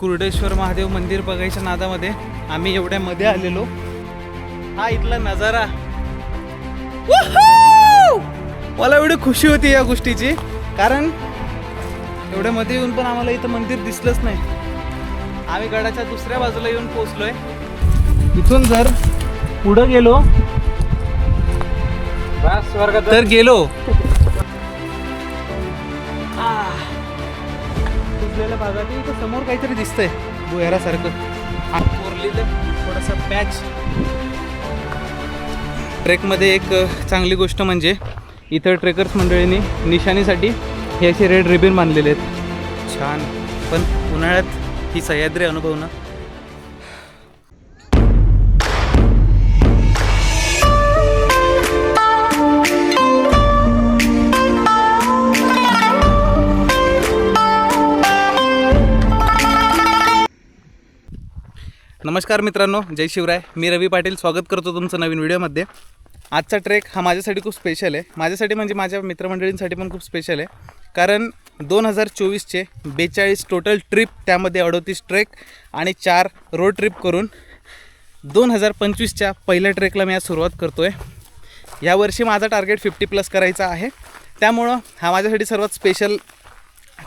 कुर्डेश्वर महादेव मंदिर बघायच्या नादामध्ये आम्ही एवढ्या मध्ये आलेलो. हा इथला नजारा! मला एवढी खुशी होती या गोष्टीची कारण एवढ्या मध्ये येऊन पण आम्हाला इथं मंदिर दिसलंच नाही. आम्ही गडाच्या दुसऱ्या बाजूला येऊन पोहोचलोय. इथून जर पुढं गेलो तर गेलो. असलेल्या भागात इथं समोर काहीतरी दिसतंय भुयारासारखं. आणि कोरलेलं थोडंसं पॅच. ट्रेकमध्ये एक चांगली गोष्ट म्हणजे इतर ट्रेकर्स मंडळींनी निशाणीसाठी हे असे रेड रिबिन बांधलेले आहेत. छान. पण उन्हाळ्यात ही सह्याद्री अनुभवणं नमस्कार मित्रांनो जय शिवराय. मी रवी पाटील स्वागत करतो तुमचं नवीन व्हिडिओमध्ये. आजचा ट्रेक हा माझ्यासाठी खूप स्पेशल आहे. माझ्यासाठी म्हणजे माझ्या मित्रमंडळींसाठी पण खूप स्पेशल आहे. कारण दोन हजार चोवीसचे बेचाळीस टोटल ट्रिप त्यामध्ये अडोतीस ट्रेक आणि चार रोड ट्रिप करून दोन हजार पंचवीसच्या पहिल्या ट्रेकला मी आज सुरुवात करतो आहे यावर्षी माझा टार्गेट फिफ्टी प्लस करायचा आहे. त्यामुळं हा माझ्यासाठी सर्वात स्पेशल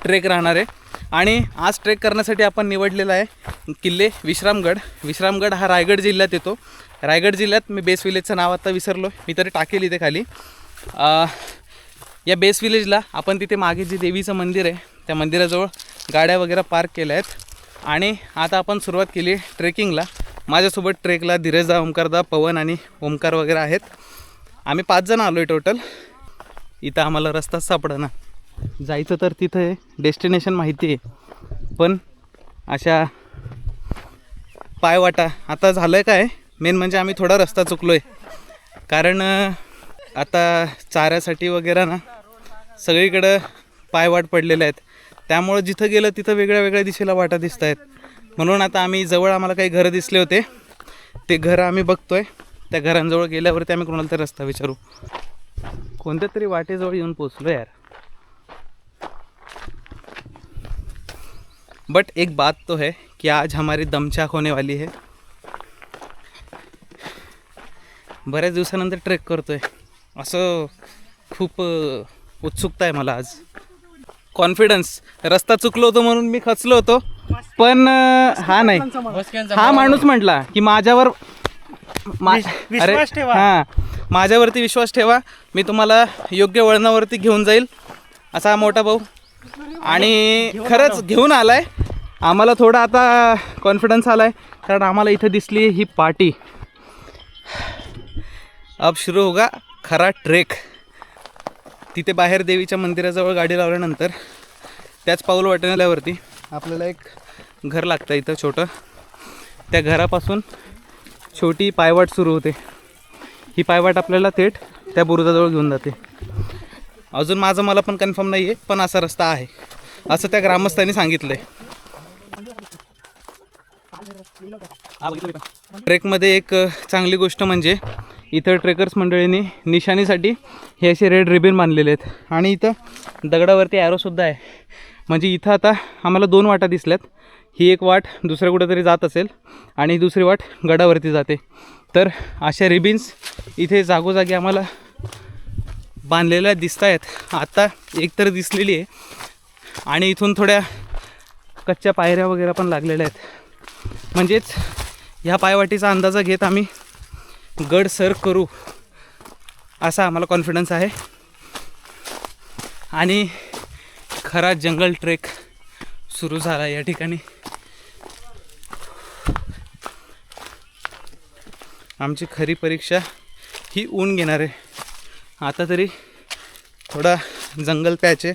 ट्रेक राहणार आहे. आणि आज ट्रेक करण्यासाठी आपण निवडलेला आहे किल्ले विश्रामगड. विश्रामगड हा रायगड जिल्ह्यात येतो. रायगड जिल्ह्यात मी बेस विलेजचं नाव आता विसरलो. मी तरी टाकेल इथे खाली. या बेस विलेजला आपण तिथे मागे जे देवीचं मंदिर आहे त्या मंदिराजवळ गाड्या वगैरे पार्क केल्या आहेत. आणि आता आपण सुरुवात केली ट्रेकिंगला. माझ्यासोबत ट्रेकला धीरजदा ओमकारदा पवन आणि ओमकार वगैरे आहेत. आम्ही पाच जण आलो आहे टोटल. इथं आम्हाला रस्ताच सापडना. जायचं तर तिथं आहे डेस्टिनेशन माहिती आहे. पण अशा पायवाटा आता झालं आहे काय? मेन म्हणजे आम्ही थोडा रस्ता चुकलो आहे कारण आता चाऱ्यासाठी वगैरे ना सगळीकडं पायवाट पडलेल्या आहेत. त्यामुळं जिथं गेलं तिथं वेगळ्या वेगळ्या दिशेला वाटा दिसत आहेत म्हणून आता आम्ही जवळ आम्हाला काही घरं दिसले होते. ते घरं आम्ही बघतोय. त्या घरांजवळ गेल्यावरती आम्ही कोणाला तरी रस्ता विचारू. कोणत्या तरी वाटेजवळ येऊन पोचलो यार. बट एक बात तो है कि आज हमारी दमछाक होने वाली है। बऱ्याच दिवसानंतर ट्रेक करतोय। असं खूप उत्सुकता आहे मला आज. कॉन्फिडन्स रस्ता चुकलो होतो म्हणून मी खचलो होतो. पण हा नाही. हा माणूस म्हटला की माझ्यावर मा- अरे हा. माझ्यावरती विश्वास ठेवा. मी तुम्हाला योग्य वळणावरती घेऊन जाईल. असा हा मोठा भाऊ. आणि खरंच घेऊन आलाय. आम्हाला थोडा आता कॉन्फिडन्स आलाय कारण आम्हाला इथं दिसली ही पार्टी. अब सुरू होगा खरा ट्रेक तिथे बाहेर देवीच्या मंदिराजवळ गाडी लावल्यानंतर त्याच पाऊल वाटण्यावरती आपल्याला एक घर लागतं इथं छोटं. त्या घरापासून छोटी पायवाट सुरू होते. ही पायवाट आपल्याला थेट त्या बुरुजाजवळ घेऊन जाते. अजून माझं मला पण कन्फर्म नाही आहे पण असा रस्ता आहे. असं त्या ग्रामस्थांनी सांगितलं आहे ट्रेकमध्ये एक चांगली गोष्ट म्हणजे इथं ट्रेकर्स मंडळींनी निशाणीसाठी हे असे रेड रिबिन बांधलेले आहेत. आणि इथं दगडावरती ॲरोसुद्धा आहे. म्हणजे इथं आता आम्हाला दोन वाटा दिसल्यात. ही एक वाट दुसऱ्या कुठेतरी जात असेल आणि दुसरी वाट गडावरती जाते. तर अशा रिबिन्स इथे जागोजागी आम्हाला बांधलेल्या दिसत आहेत आत्ता एक तर दिसलेली आहे. आणि इथून थोड्या कच्च्या पायऱ्या वगैरे पण लागलेल्या आहेत. म्हणजेच ह्या पायवाटीचा अंदाजा घेत आम्ही गड सर करू असा आम्हाला कॉन्फिडन्स आहे. आणि खरा जंगल ट्रेक सुरू झाला या ठिकाणी. आमची खरी परीक्षा ही ऊन घेणार आहे आता तरी थोडा जंगल प्याचे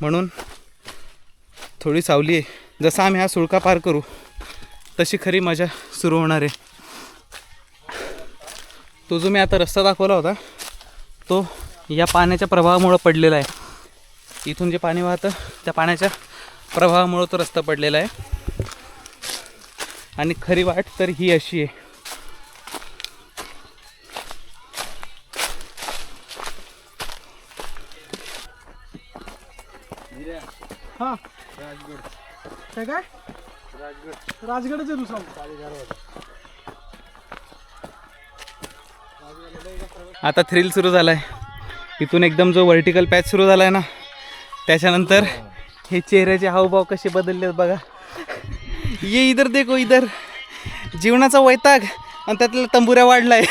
म्हणून थोडी सावली आहे. जसा आम्ही हा सुळका पार करू तशी खरी मजा सुरू होणार आहे. तो जो मी आता रस्ता दाखवला होता तो या पाण्याच्या प्रभावामुळं पडलेला आहे. इथून जे पाणी वाहतं त्या पाण्याच्या प्रभावामुळं तो रस्ता पडलेला आहे. आणि खरी वाट तर ही अशी आहे. हा. काय काय? राजगडचे दुसरा आता थ्रिल सुरू झाला आहे इथून एकदम जो व्हर्टिकल पॅच सुरू झाला आहे ना त्याच्यानंतर हे चेहऱ्याचे हावभाव कसे बदलले बघा. ये इधर देखो इधर. जीवनाचा वैताग आणि त्यातला तंबुऱ्या वाढलाय.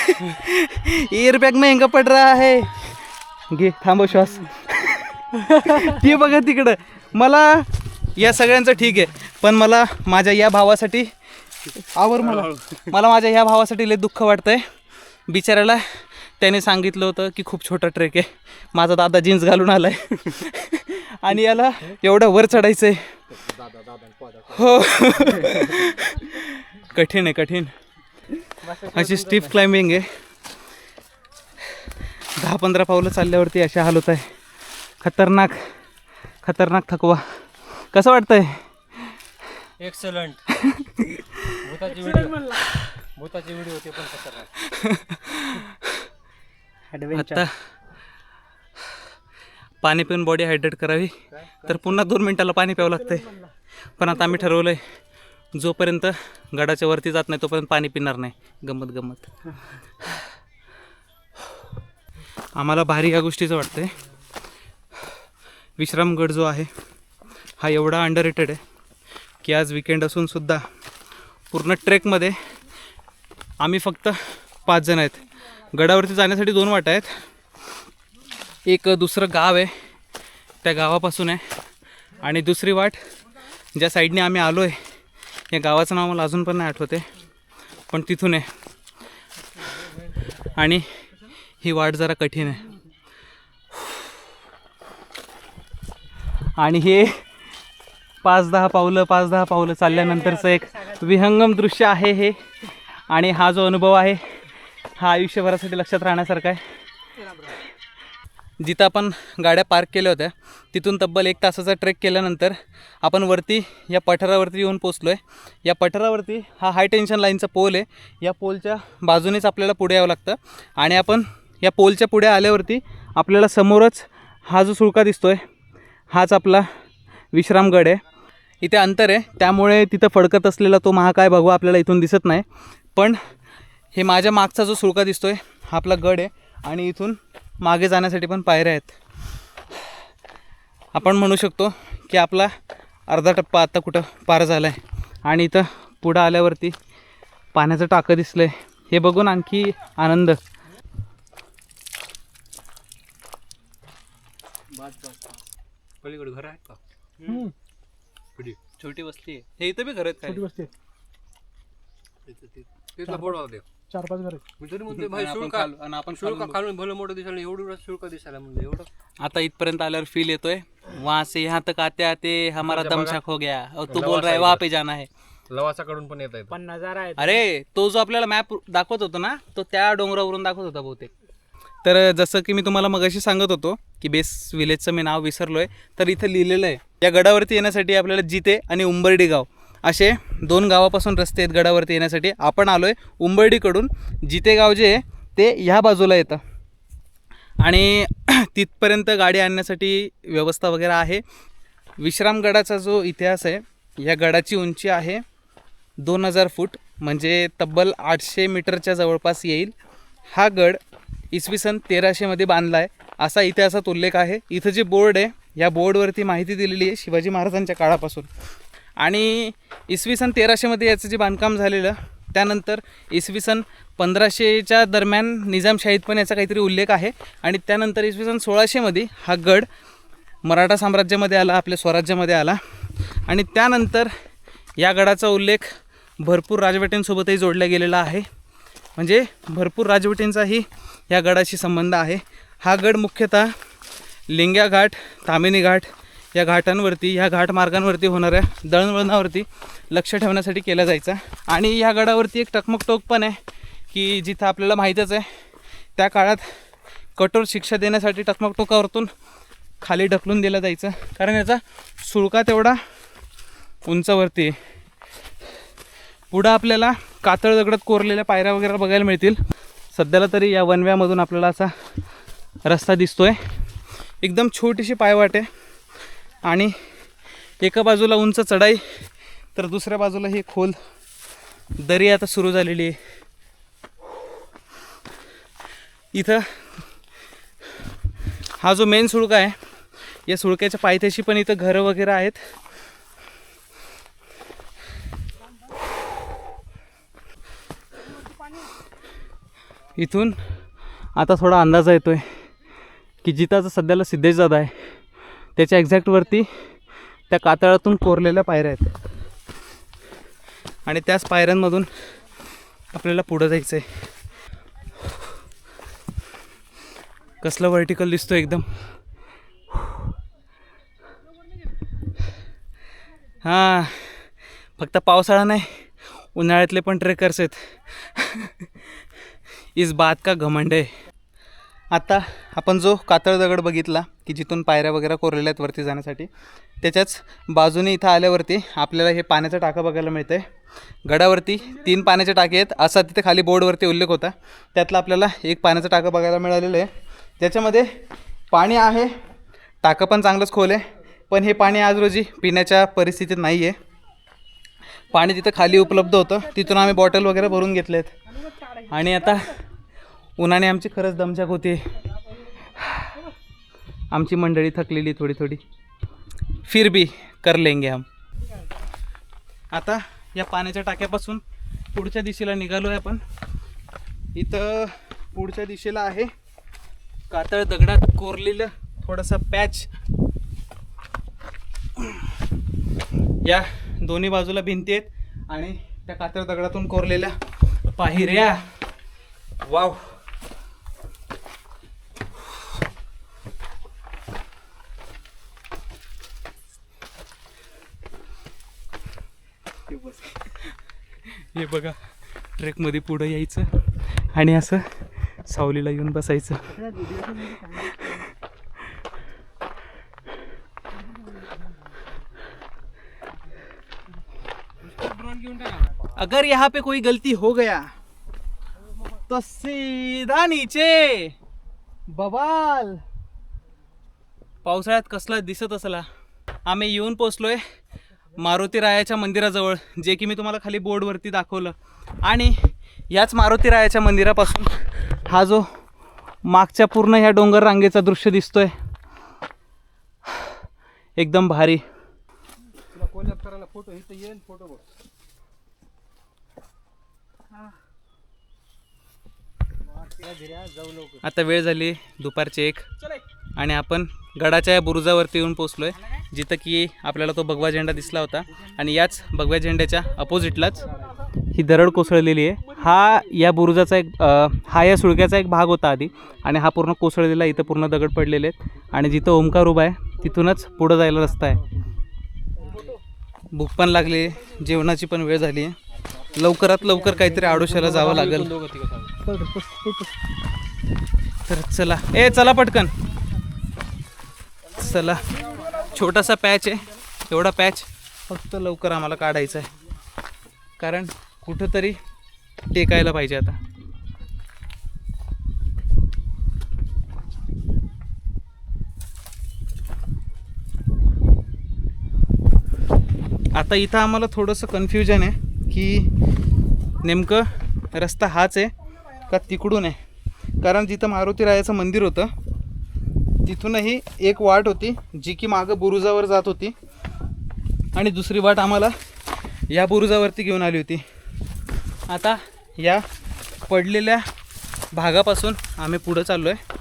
एअर बॅग महंगा पड रहा है घे थांबव श्वास. ते बघा तिकडं. मला या सगळ्यांचं ठीक आहे पण मला माझ्या या भावासाठी आवर मला. मला माझ्या ह्या भावासाठी लय दुःख वाटतं आहे बिचाऱ्याला त्याने सांगितलं होतं की खूप छोटा ट्रेक आहे. माझा दादा जीन्स घालून आला आहे आणि याला एवढं वर चढायचं आहे हो. कठीण आहे कठीण. अशी स्टीप क्लाइम्बिंग आहे. दहा पंधरा पावलं चालल्यावरती अशा हालत आहे. खतरनाक. खतरनाक थकवा. कसं वाटतंय? एक्सलंट भूताची व्हिडिओ भूताची व्हिडिओ होते पण खतरनाक. आता पाणी पिऊन बॉडी हायड्रेट करावी. तर पुन्हा दोन मिनटाला पाणी प्यावं लागतंय. पण आता आम्ही ठरवलं आहे जोपर्यंत गडाच्या वरती जात नाही तोपर्यंत पाणी पिणार नाही. गंमत गंमत. आम्हाला भारी या गोष्टीचं वाटतंय. विश्रामगड जो आहे हा एवढा अंडर रेटेड आहे की आज विकेंड असूनसुद्धा पूर्ण ट्रेकमध्ये आम्ही फक्त पाच जण आहेत. गडावरती जाण्यासाठी दोन वाटा आहेत. एक दुसरं गाव आहे त्या गावापासून आहे. आणि दुसरी वाट ज्या साईडने आम्ही आलो आहे या गावाचं नाव मला अजून पण नाही आठवते पण तिथून आहे. आणि ही वाट जरा कठीण आहे. आणि हे पाच दहा पावलं पाच दहा पावलं चालल्यानंतरचं एक विहंगम दृश्य आहे हे. आणि हा जो अनुभव आहे हा आयुष्यभरासाठी लक्षात राहण्यासारखा आहे. जिथं आपण गाड्या पार्क केल्या होत्या तिथून तब्बल एक तासाचा ट्रेक केल्यानंतर आपण वरती या पठारावरती येऊन पोचलो आहे या पठारावरती हा हाय टेन्शन लाईनचा पोल आहे. या पोलच्या बाजूनेच आपल्याला पुढे यावं लागतं. आणि आपण या पोलच्या पुढे आल्यावरती आपल्याला समोरच हा जो सुळका दिसतो आहे हाच आपला विश्रामगड आहे. इथे अंतर आहे. त्यामुळे तिथं फडकत असलेला तो महाकाय भगवा आपल्याला इथून दिसत नाही. पण हे माझ्या मागचा जो सुळका दिसतोय हा आपला गड आहे आणि इथून मागे जाण्यासाठी पण पायऱ्या आहेत. आपण म्हणू शकतो की आपला अर्धा टप्पा आता कुठं पार झाला आहे आणि इथं पुढं आल्यावरती पाण्याचं टाकं दिसलं आहे हे बघून आणखी आनंद. पलीकडे घर आहेत का? छोटी वस्ती आहे. हे इथं बी घर आहेत छोटी वस्ती आहे. तिथला बोर्ड होते चार पाच घर मी तरी म्हणते भाई आपण शुल्का खाल- आणि आपण शुल्का खालून भलं मोठं दिसायला एवढं शुल्क दिसायला म्हणलं एवढं? आता इथपर्यंत आल्यावर फील येतोय. वहां से यहाँ तक आते आते हमारा दमशाक हो गया. और तू बोल रहा है वहाँ पे जाना है. लवासाकडून पण येत आहेत पण नजारा आहे अरे तो जो आपल्याला मॅप दाखवत होतो ना तो त्या डोंगरावरून दाखवत होता बहुतेक. तर जसं की मी तुम्हाला मगाशी सांगत होतो की बेस विलेजचं मी नाव विसरलो आहे तर इथं लिहिलेलं आहे या गडावरती येण्यासाठी आपल्याला जिते आणि उंबर्डी गाव. असे दोन गावापासून रस्ते आहेत गडावरती येण्यासाठी. आपण आलो आहे उंबर्डीकडून. जिते गाव जे आहे ते ह्या बाजूला येतं. आणि तिथपर्यंत गाडी आणण्यासाठी व्यवस्था वगैरे आहे. विश्रामगडाचा जो इतिहास आहे या गडाची उंची आहे दोन हजार फूट म्हणजे तब्बल आठशे मीटरच्या जवळपास येईल. हा गड इसवी सन तेराशेमध्ये बांधला आहे असा इतिहासात उल्लेख आहे. इथं जे बोर्ड आहे या बोर्डवरती माहिती दिलेली आहे शिवाजी महाराजांच्या काळापासून. आणि इसवी सन तेराशेमध्ये याचं जे बांधकाम झालेलं त्यानंतर इसवी सन पंधराशेच्या दरम्यान निजामशाहीत पण याचा काहीतरी उल्लेख आहे. आणि त्यानंतर इसवी सन सोळाशेमध्ये हा गड मराठा साम्राज्यामध्ये आला आपल्या स्वराज्यामध्ये आला. आणि त्यानंतर या गडाचा उल्लेख भरपूर राजवटींसोबतही जोडला गेलेला आहे. म्हणजे भरपूर राजवटींचाही या गडाशी संबंध आहे. हा गड मुख्यतः लिंग्या घाट तामिनी घाट या घाटांवरती ह्या घाट मार्गांवरती होणाऱ्या दळणवळणावरती लक्ष ठेवण्यासाठी केला जायचा. आणि ह्या गडावरती एक टकमकटोक पण आहे की जिथं आपल्याला माहीतच आहे त्या काळात कठोर शिक्षा देण्यासाठी टकमकटोकावरतून खाली ढकलून दिलं जायचं. कारण याचा सुळका तेवढा उंचावरती आहे. पुढं आपल्याला कातळ दगडात कोरलेल्या पायऱ्या वगैरे बघायला मिळतील. सध्याला तरी या वनव्यामधून आपल्याला असा रस्ता दिसतो आहे एकदम छोटीशी पायवाट आहे. आणि एका बाजूला उंच चढाई तर दुसऱ्या बाजूला ही खोल दरी आता सुरू झालेली आहे. इथं हा जो मेन सुळका आहे या सुळक्याच्या पायथ्याशी पण इथं घरं वगैरे आहेत. इथून आता थोडा अंदाज येतो आहे की जिताचा सध्याला सिद्धेश दादा आहे. त्याच्या एक्झॅक्टवरती त्या कातळातून कोरलेल्या पायऱ्या आहेत. आणि त्याच पायऱ्यांमधून आपल्याला पुढं जायचं आहे कसलं व्हर्टिकल दिसतो एकदम. हां फक्त पावसाळा नाही उन्हाळ्यातले पण ट्रेकर्स आहेत. इस बात का घमंड आहे आता आपण जो कातळ दगड बघितला की जिथून पायऱ्या वगैरे कोरलेल्या आहेत वरती जाण्यासाठी त्याच्याच बाजूने इथं आल्यावरती आपल्याला हे पाण्याचं टाकं बघायला मिळतं आहे गडावरती तीन पाण्याचे टाके आहेत असा तिथे खाली बोर्डवरती उल्लेख होता. त्यातला आपल्याला एक पाण्याचा टाकं बघायला मिळालेलं आहे. ज्याच्यामध्ये पाणी आहे टाकं पण चांगलंच खोल आहे पण हे पाणी आज रोजी पिण्याच्या परिस्थितीत नाही आहे पाणी तिथं खाली उपलब्ध होतं तिथून आम्ही बॉटल वगैरे भरून घेतलेत. आणि आता उन्हाने आमची खरंच दमछाक होती. आमची मंडळी थकलेली थोडी थोडी. फिर भी कर लेंगे हम. आता या पाण्याच्या टाक्यापासून पुढच्या दिशेला निघालो आहे आपण. इथं पुढच्या दिशेला आहे कातळ दगडात कोरलेलं थोडासा पॅच. या दोन्ही बाजूला भिंती आहेत आणि त्या कातळ दगडातून कोरलेल्या पाहिऱ्या वाव. हे बघा ट्रेकमध्ये पुढं यायचं आणि असं सावलीला येऊन बसायचं. अगर यहाँ पे कोई गलती हो गया तो सीधा नीचे। बवाल। पावसाळ्यात कसला दिसत असला आम्ही येऊन पोचलोय. मारुती रायाच्या मंदिराजवळ जे की मी तुम्हाला खाली बोर्डवरती दाखवलं. आणि याच मारुती रायाच्या मंदिरापासून हा जो मागच्या पूर्ण ह्या डोंगर रांगेचा दृश्य दिसतोय एकदम भारी. फोटो येईल फोटो जाऊ आता वेळ झाली दुपारची एक. आणि आपण गडाच्या या बुरुजावरती येऊन पोचलो आहे जिथं की आपल्याला तो भगवा झेंडा दिसला होता. आणि याच भगव्या झेंड्याच्या अपोजिटलाच ही दरड कोसळलेली आहे. हा या बुरुजाचा एक हा या सुळक्याचा एक भाग होता आधी आणि हा पूर्ण कोसळलेला इथं पूर्ण दगड पडलेले आहेत. आणि जिथं ओंकार उभा आहे तिथूनच पुढं जायला रस्ता आहे. भूक पण लागली आहे. जेवणाची पण वेळ झाली आहे. लवकरात लवकर काहीतरी आडोशाला जावं लागेल. तर चला. ए चला पटकन. चला. छोटासा पॅच आहे. एवढा पॅच फक्त लवकर आम्हाला काढायचा आहे. कारण कुठंतरी टेकायला पाहिजे आता. आता इथं आम्हाला थोडंसं कन्फ्युजन आहे की नेमकं रस्ता हाच आहे का तिकडून आहे? कारण जिथं मारुती रायाचं मंदिर होतं तिथूनही एक वाट होती जी की मागं बुरुजावर जात होती. आणि दुसरी वाट आम्हाला या बुरुजावरती घेऊन आली होती. आता या पडलेल्या भागापासून आम्ही पुढं चाललो आहे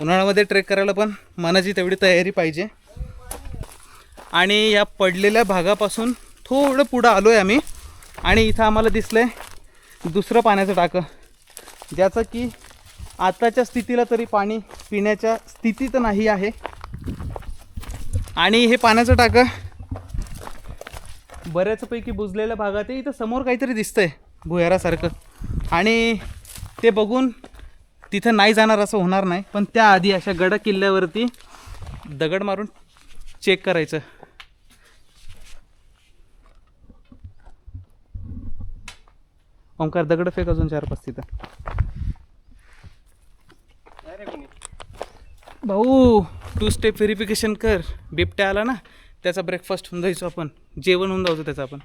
उन्हाळ्यामध्ये ट्रेक करायला पण मनाची तेवढी तयारी पाहिजे. आणि या पडलेल्या भागापासून थोडं पुढं आलो आहे आम्ही. आणि इथं आम्हाला दिसलं आहे दुसरं पाण्याचं टाकं ज्याचं की आताच्या स्थितीला तरी पाणी पिण्याच्या स्थितीत नाही आहे. आणि हे पाण्याचं टाकं बऱ्याचपैकी बुजलेल्या भागात आहे इथं समोर काहीतरी दिसतंय भुयारासारखं. आणि ते बघून तिथं नाही जाणार असं होणार नाही पण त्याआधी अशा गड किल्ल्यावरती दगड मारून चेक करायचं. ओंकार दगड फेक अजून चार पाच तिथं. भाऊ टू स्टेप व्हेरिफिकेशन कर. बिबट्या आला ना त्याचा ब्रेकफास्ट होऊन जायचो आपण. जेवण होऊन जायचो त्याचं आपण.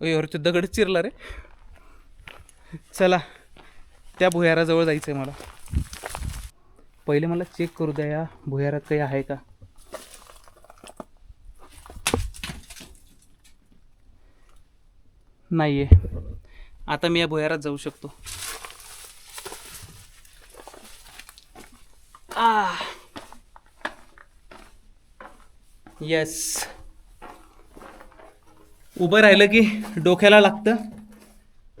ओय अरे ते दगड चिरला रे. चला त्या भुयाराजवळ जायचं आहे मला. पहिले मला चेक करू द्या या भुयारात काही आहे का? नाही आहे आता मी या भुयारात जाऊ शकतो. येस उभं राहिलं की डोक्याला लागतं.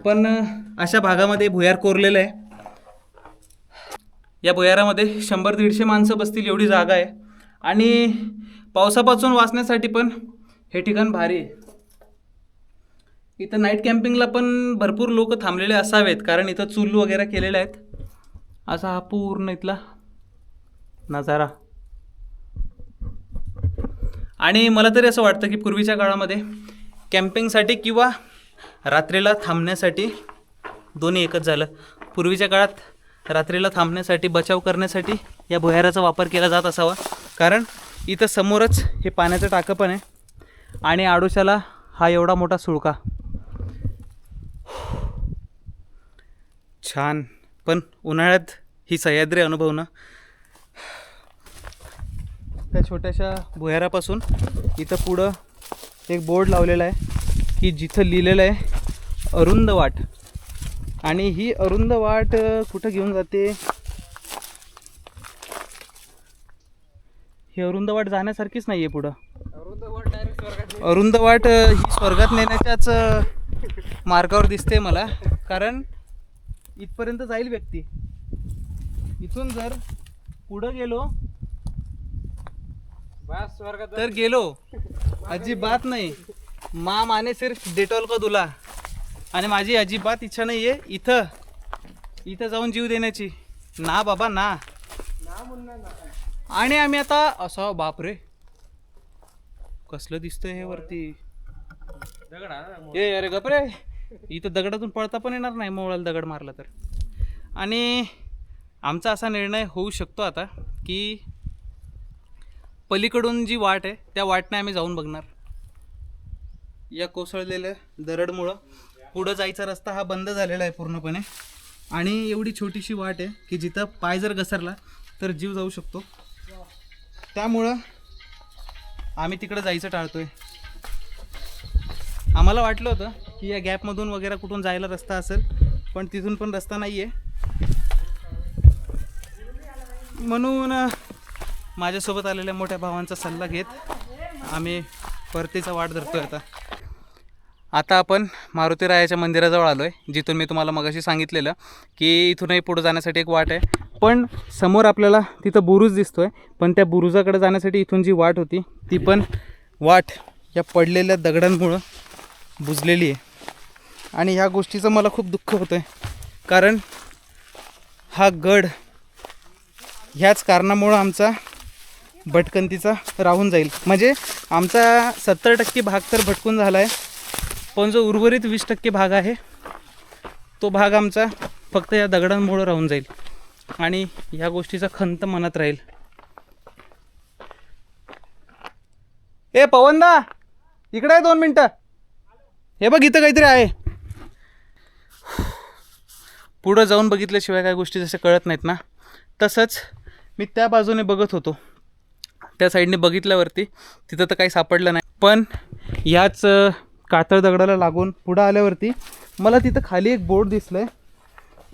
पण अशा भागामध्ये भुयार कोरलेलं आहे. या भुयारामध्ये शंभर दीडशे माणसं बसतील एवढी जागा आहे. आणि पावसापासून वाचण्यासाठी पण हे ठिकाण भारी आहे. इथं नाईट कॅम्पिंगला पण भरपूर लोक थांबलेले असावेत कारण इथं चूल वगैरे केलेले आहेत. असा हा पूर्ण इथला नजारा. आणि मला तरी असं वाटतं की पूर्वीच्या काळामध्ये कॅम्पिंगसाठी किंवा रात्रीला थांबण्यासाठी दोन्ही एकच झालं. पूर्वीच्या काळात रात्रीला थांबण्यासाठी बचाव करण्यासाठी या भुयाराचा वापर केला जात असावा. कारण इथं समोरच हे पाण्याचं टाकं पण आहे आणि आडोशाला हा एवढा मोठा सुळका. छान. पण उन्हाळ्यात ही सह्याद्री अनुभवणं त्या छोट्याशा भुयारापासून इथं पुढं एक बोर्ड लावलेला आहे की जिथं लिहिलेलं आहे अरुंद वाट. आणि ही अरुंद वाट कुठं घेऊन जाते? ही अरुंद वाट जाण्यासारखीच नाही आहे पुढं. अरुंद वाट अ, ही स्वर्गात नेण्याच्याच मार्गावर दिसते मला. कारण इथपर्यंत जाईल व्यक्ती. इथून जर पुढं गेलो तर गेलो. अजिबात नाही. मा माने सिर्फ डेटॉल का दुला. आणि माझी अजिबात इच्छा नाही आहे इथं. इथं जाऊन जीव देण्याची. ना बाबा ना. आणि आम्ही आता असं बापरे. कसलं दिसतंय हे वरती? ए अरे गपरे इथं दगडातून पळता पण येणार नाही मोळाला दगड मारला तर. आणि आमचा असा निर्णय होऊ शकतो आता की पलीकडून जी वाट आहे त्या वाटने आम्ही जाऊन बघणार. या कोसळलेल्या दरडमुळं पुढं जायचा रस्ता हा बंद झालेला आहे पूर्णपणे. आणि एवढी छोटीशी वाट आहे की जिथं पाय जर घसरला तर जीव जाऊ शकतो. त्यामुळं आम्ही तिकडं जायचं टाळतोय. आम्हाला वाटलं होतं की या गॅपमधून वगैरे कुठून जायला रस्ता असेल पण तिथून पण रस्ता नाही आहे म्हणून माझ्यासोबत आलेल्या मोठ्या भावांचा सल्ला घेत आम्ही परतीचा वाट धरतोय आता. आता आपण मारुती रायाच्या मंदिराजवळ आलो आहे जिथून मी तुम्हाला मगाशी सांगितलेलं की इथूनही पुढं जाण्यासाठी एक वाट आहे. पण समोर आपल्याला तिथं बुरुज दिसतो आहे पण त्या बुरुजाकडे जाण्यासाठी इथून जी वाट होती ती पण वाट या पडलेल्या दगडांमुळं बुजलेली आहे. आणि ह्या गोष्टीचं मला खूप दुःख होतं आहे कारण हा गड ह्याच कारणामुळं आमचा भटकंतीचा राहून जाईल. म्हणजे आमचा सत्तर टक्के भाग तर भटकून झाला आहे पण जो उर्वरित वीस टक्के भाग आहे तो भाग आमचा फक्त या दगडांमुळं राहून जाईल. आणि ह्या गोष्टीचा खंत मनात राहील. ए पवनदा! इकडे आहे दोन मिनटं. हे बघ इथं काहीतरी आहे. पुढं जाऊन बघितल्याशिवाय काय गोष्टी जसं कळत नाहीत ना. तसंच मी त्या बाजूने बघत होतो. त्या साईडने बघितल्यावरती तिथं तर काही सापडलं नाही. पण ह्याच कातळ दगडाला लागून पुढं आल्यावरती मला तिथं खाली एक बोर्ड दिसलं आहे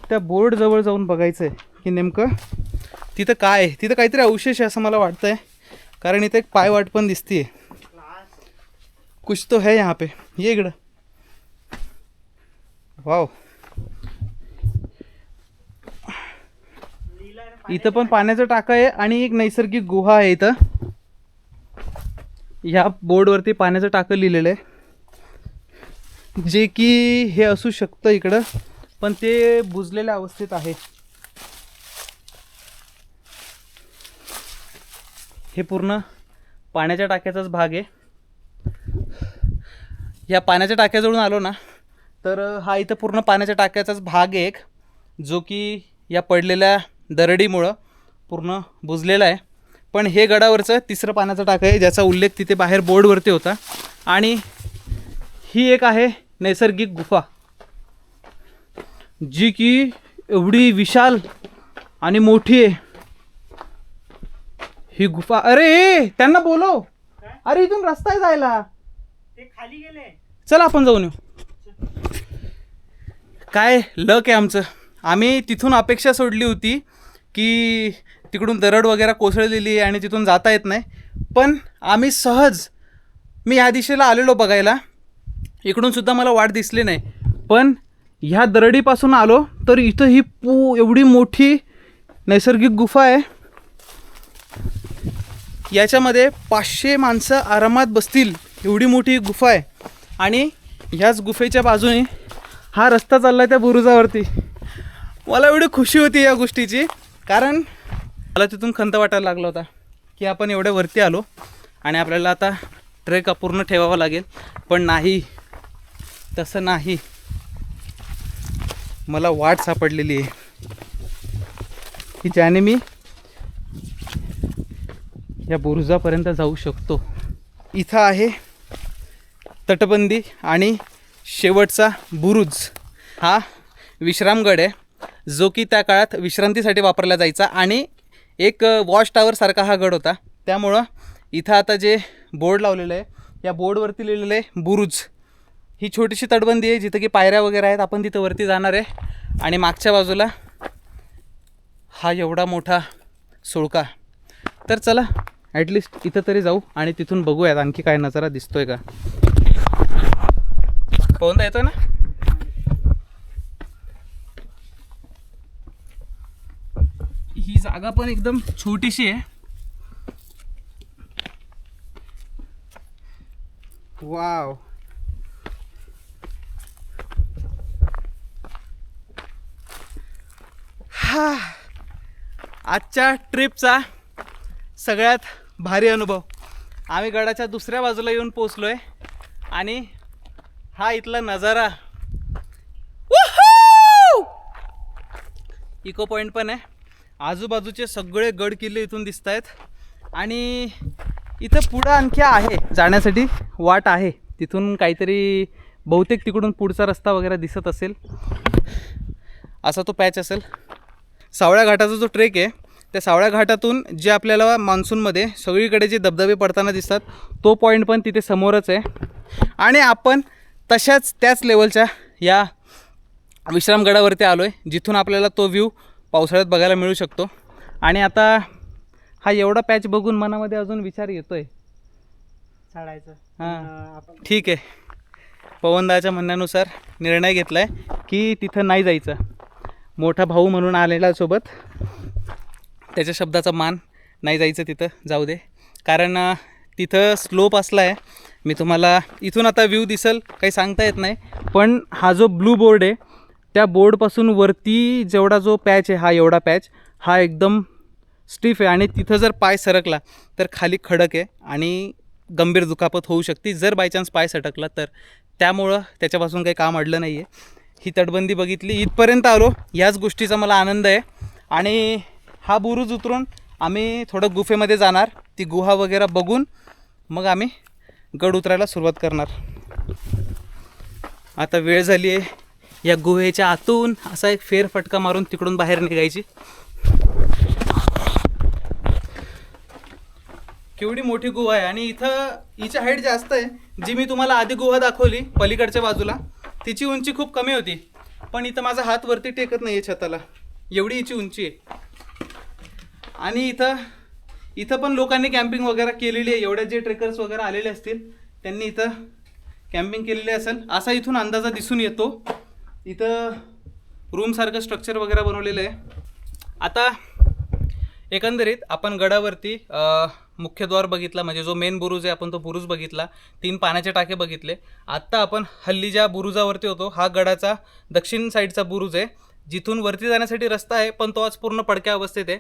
त्या बोर्डजवळ जाऊन बघायचं आहे की नेमकं तिथं काय आहे? तिथं काहीतरी अवशेष आहे असं मला वाटतं आहे कारण इथं एक पायवाट पण दिसते कुछ तो है यहाँ पे. ये इकडं. वाव. इथं पण पाण्याचं टाका आहे आणि एक नैसर्गिक गुहा आहे इथं. ह्या बोर्डवरती पाण्याचं टाकं लिहिलेलं आहे. जे की हे असू शकतं इकडं पण ते बुजलेल्या अवस्थेत आहे. हे पूर्ण पाण्याच्या टाक्याचाच भाग आहे. या पाण्याच्या टाक्याजवळून आलो ना तर हा इथं पूर्ण पाण्याच्या टाक्याचाच भाग आहे एक जो की या पडलेल्या दरडीमुळं पूर्ण बुजलेला आहे. पण हे गडावरचं तिसरं पाण्याचं टाकं आहे ज्याचा उल्लेख तिथे बाहेर बोर्डवरती होता. आणि ही एक आहे नैसर्गिक गुफा जी की एवढी विशाल आणि मोठी आहे. ही गुफा अरे त्यांना बोलव. अरे इथून रस्ता आहे जायला. ते खाली गेले. चला आपण जाऊन येऊ. काय लक आहे आमचं. आम्ही तिथून अपेक्षा सोडली होती की तिकडून दरड वगैरे कोसळलेली आहे आणि तिथून जाता येत नाही. पण आम्ही सहज मी ह्या दिशेला आलेलो बघायला. इकडून सुद्धा मला वाट दिसली नाही. पण ह्या दरडीपासून आलो तर इथं ही पू एवढी मोठी नैसर्गिक गुफा आहे. याच्यामध्ये पाचशे माणसं आरामात बसतील एवढी मोठी गुफा आहे. आणि ह्याच गुफेच्या बाजूने हा रस्ता चालला आहे त्या बुरुजावरती. मला एवढी खुशी होती या गोष्टीची कारण मला तिथून खंत वाटायला लागला होता की आपण एवढ्या वरती आलो आणि आपल्याला आता ट्रेक अपूर्ण ठेवावा लागेल. पण नाही. तसं नाही. मला वाट सापडलेली आहे. की ज्याने मी या बुरुजापर्यंत जाऊ शकतो. इथं आहे तटबंदी आणि शेवटचा बुरुज. हा विश्रामगड आहे. जो की त्या काळात विश्रांतीसाठी वापरला जायचा आणि एक वॉश टावरसारखा हा गड होता. त्यामुळं इथं आता जे बोर्ड लावलेलं आहे या बोर्डवरती लिहिलेलं आहे बुरुज. ही छोटीशी तटबंदी आहे जिथं की पायऱ्या वगैरे आहेत आपण तिथं वरती जाणार आहे. आणि मागच्या बाजूला हा एवढा मोठा सुळका. तर चला ॲटलिस्ट इथं तरी जाऊ आणि तिथून बघूयात आणखी काय नजारा दिसतोय का. पोहता येतोय ना? ही जागा पण एकदम छोटीशी आहे. वाव. हा. आजच्या ट्रिपचा सगळ्यात भारी अनुभव. आम्ही गडाच्या दुसऱ्या बाजूला येऊन पोचलो आहे आणि हा इथला नजारा. इको पॉईंट पण आहे. आजूबाजूचे सगळे गड किल्ले इथून दिसत आहेत आणि इथं पुढं आणखी आहे जाण्यासाठी वाट आहे. तिथून काहीतरी बहुतेक तिकडून पुढचा रस्ता वगैरे दिसत असेल. असा तो पॅच असेल. सावळ्या घाटाचा जो ट्रेक आहे त्या सावळ्या घाटातून जे आपल्याला मान्सूनमध्ये सगळीकडे जे धबधबे पडताना दिसतात तो पॉईंट पण तिथे समोरच आहे. आणि आपण तशाच त्याच लेवलच्या या विश्रामगडावरती आलो आहे जिथून आपल्याला तो व्ह्यू पावसाळ्यात बघायला मिळू शकतो. आणि आता हा एवढा पॅच बघून मनामध्ये अजून विचार येतोय. चढायचं हां. ठीक आहे. पवनदाच्या म्हणण्यानुसार निर्णय घेतला आहे की तिथं नाही जायचं. मोठा भाऊ म्हणून आलेला सोबत त्याच्या शब्दाचा मान नाही जायचं तिथं. जाऊ दे. कारण तिथं स्लोप असला आहे मी तुम्हाला इथून आता व्ह्यू दिसेल काही सांगता येत नाही. पण हा जो ब्लू बोर्ड आहे त्या बोर्डपासून वरती जेवढा जो पॅच आहे हा एवढा पॅच हा एकदम स्टिफ आहे. आणि तिथं जर पाय सरकला तर खाली खडक आहे आणि गंभीर दुखापत होऊ शकते. जर बाय चान्स पाय सटकला तर. त्यामुळं त्याच्यापासून काही काम अडलं नाही आहे ही तटबंदी बघितली. इथपर्यंत आलो. याच गोष्टीचा मला आनंद आहे. आणि हा बुरुज उतरून आम्ही थोडं गुफेमध्ये जाणार. ती गुहा वगैरे बघून मग आम्ही गड उतरायला सुरुवात करणार. आता वेळ झाली आहे या गुहेच्या आतून असा एक फेरफटका मारून तिकडून बाहेर निघायची. केवढी मोठी गुहा आहे. आणि इथं हिची हाईट जास्त आहे. जी मी तुम्हाला आधी गुहा दाखवली पलीकडच्या बाजूला तिची उंची खूप कमी होती. पण इथं माझा हात वरती टेकत नाही आहे छताला. एवढी हिची उंची आहे. आणि इथं इथं पण लोकांनी कॅम्पिंग वगैरे केलेली आहे. एवढ्या जे ट्रेकर्स वगैरे आलेले असतील त्यांनी इथं कॅम्पिंग केलेली असेल. असा इथून अंदाजा दिसून येतो. इथं रूमसारखं स्ट्रक्चर वगैरे बनवलेलं आहे. आता एकंदरीत आपण गडावरती मुख्यद्वार बघितला म्हणजे जो मेन बुरुज आहे आपण तो बुरुज बघितला तीन पाण्याचे टाके बघितले. आत्ता आपण हल्ली ज्या बुरुजावरती होतो हा गडाचा दक्षिण साईडचा बुरुज आहे. जिथून वरती जाण्यासाठी रस्ता आहे पण तो आज पूर्ण पडक्या अवस्थेत आहे.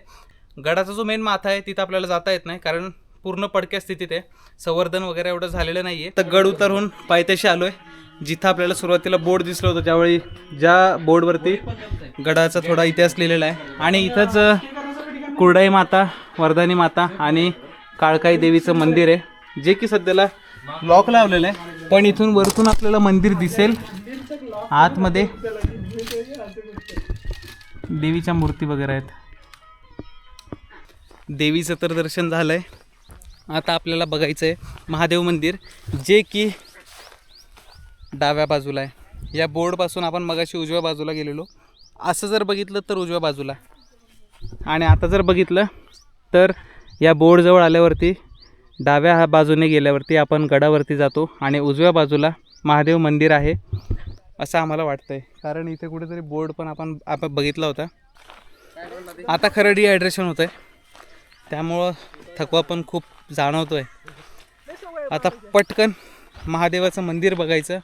गडाचा जो मेन माथा आहे तिथं आपल्याला जाता येत नाही कारण पूर्ण पडक्या स्थितीत आहे. संवर्धन वगैरे एवढं झालेलं नाही आहे तर गड उतरून पायथ्याशी आलो आहे जिथं आपल्याला सुरुवातीला बोर्ड दिसलं होतं. त्यावेळी ज्या बोर्डवरती गडाचा थोडा इतिहास लिहिलेला आहे. आणि इथंच कुर्डाई माता वर्धानी माता आणि काळकाई देवीचं मंदिर आहे. जे की सध्याला लॉक लावलेलं आहे. पण इथून वरतून आपल्याला मंदिर दिसेल. आतमध्ये देवीच्या मूर्ती वगैरे आहेत. देवीचं तर दर्शन झालं आहे आता आपल्याला बघायचं आहे महादेव मंदिर. जे की डाव्या बाजूला आहे. या बोर्डपासून आपण मगाशी उजव्या बाजूला गेलेलो. असं जर बघितलं तर उजव्या बाजूला. आणि आता जर बघितलं तर या बोर्डजवळ आल्यावरती डाव्या हा बाजूने गेल्यावरती आपण गडावरती जातो आणि उजव्या बाजूला महादेव मंदिर आहे असं आम्हाला वाटतं आहे कारण इथे कुठेतरी बोर्ड पण आपण आपण बघितला होता. आता खरं डिहायड्रेशन होतं आहे त्यामुळं थकवा पण खूप जाणवतोय. आता पटकन महादेवाचं मंदिर बघायचं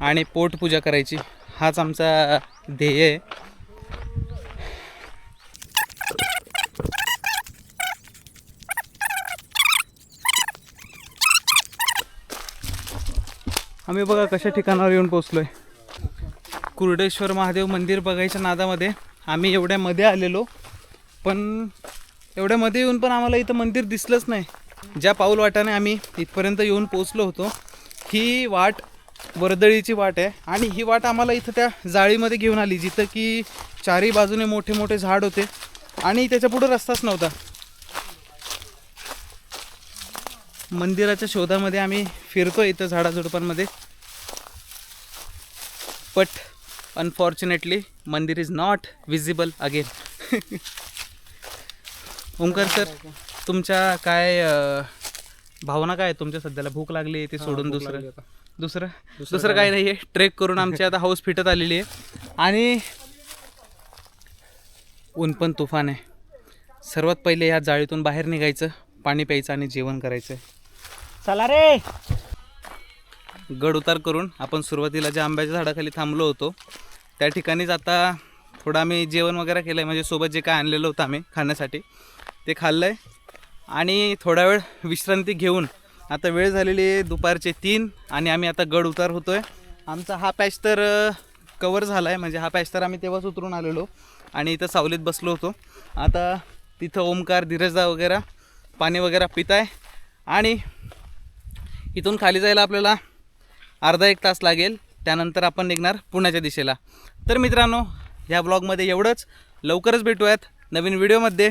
आणि पोटपूजा करायची. हाच आमचा ध्येय आहे. आम्ही बघा कशा ठिकाणावर येऊन पोचलो आहे कुर्डेश्वर महादेव मंदिर बघायच्या नादामध्ये आम्ही एवढ्या मध्ये आलेलो पण एवढ्या मध्ये येऊन पण आम्हाला इथं मंदिर दिसलंच नाही. ज्या पाऊल वाटाने आम्ही इथपर्यंत येऊन पोचलो होतो ही वाट वर्दळीची वाट आहे आणि ही वाट आम्हाला इथं त्या जाळीमध्ये घेऊन आली जिथं की चारी बाजूने मोठे मोठे झाड होते आणि त्याच्या पुढे रस्ताच नव्हता. मंदिराच्या शोधामध्ये आम्ही फिरतो इथं झाडाझुडपांमध्ये. But unfortunately mandir is not visible again Omkar sir तुमच्या काय अं, भावना काय आहेत तुमच्या सध्याला? भूक लागली ते सोडून दुसरं. दुसरं? दुसरं काय नाही. आहे ट्रेक करून आमची आता हाऊस फिटत आलेली आहे. आणि ऊन पण तुफान आहे. सर्वात पहिले या जाळीतून बाहेर निघायचं पाणी प्यायचं आणि जेवण करायचं चला रे! गड उतार करून आपण सुरुवातीला ज्या आंब्याच्या झाडाखाली थांबलो होतो त्या ठिकाणीच आता थोडं आम्ही जेवण वगैरे केलं आहे म्हणजे सोबत जे काय आणलेलं होतं आम्ही खाण्यासाठी. ते खाल्लं आहे आणि थोडा वेळ विश्रांती घेऊन आता वेळ झालेली आहे दुपारचे तीन आणि आम्ही आता गड उतार होतो आहे आमचा हा पॅच तर कवर झाला आहे म्हणजे हा पॅच तर आम्ही तेव्हाच उतरून आलेलो आणि इथं सावलीत बसलो होतो. आता तिथं ओमकार धीरजदा वगैरे पाणी वगैरे पित आहे आणि इथून खाली जायला आपल्याला अर्धा एक तास लागेल. त्यानंतर आपण निघणार पुण्याच्या दिशेला. तर मित्रांनो ह्या ब्लॉगमध्ये एवढंच. लवकरच भेटूयात नवीन व्हिडिओमध्ये.